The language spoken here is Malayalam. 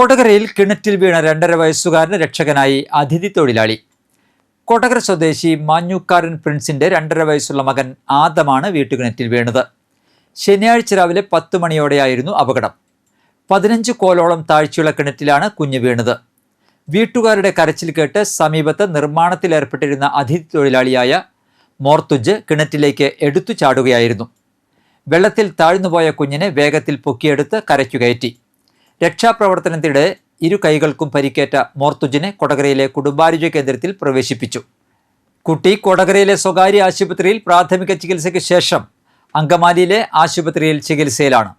കൊടകരയിൽ കിണറ്റിൽ വീണ രണ്ടര വയസ്സുകാരന് രക്ഷകനായി അതിഥി തൊഴിലാളി. കോട്ടകര സ്വദേശി മാഞ്ഞൂക്കാരൻ പ്രിൻസിന്റെ രണ്ടര വയസ്സുള്ള മകൻ ആദമാണ് വീട്ടുകിണറ്റിൽ വീണത്. ശനിയാഴ്ച രാവിലെ പത്ത് മണിയോടെയായിരുന്നു അപകടം. പതിനഞ്ച് കോലോളം താഴ്ചയുള്ള കിണറ്റിലാണ് കുഞ്ഞ് വീണത്. വീട്ടുകാരുടെ കരച്ചിൽ കേട്ട് സമീപത്ത് നിർമ്മാണത്തിലേർപ്പെട്ടിരുന്ന അതിഥി തൊഴിലാളിയായ മോർത്തുജ് കിണറ്റിലേക്ക് എടുത്തു ചാടുകയായിരുന്നു. വെള്ളത്തിൽ താഴ്ന്നുപോയ കുഞ്ഞിനെ വേഗത്തിൽ പൊക്കിയെടുത്ത് കരയ്ക്കു കയറ്റി. രക്ഷാപ്രവർത്തനത്തിനിടെ ഇരു കൈകൾക്കും പരിക്കേറ്റ മോർത്തുജിനെ കൊടകരയിലെ കുടുംബാരോഗ്യ കേന്ദ്രത്തിൽ പ്രവേശിപ്പിച്ചു. കുട്ടി കൊടകരയിലെ സ്വകാര്യ ആശുപത്രിയിൽ പ്രാഥമിക ചികിത്സയ്ക്ക് ശേഷം അങ്കമാലിയിലെ ആശുപത്രിയിൽ ചികിത്സയിലാണ്.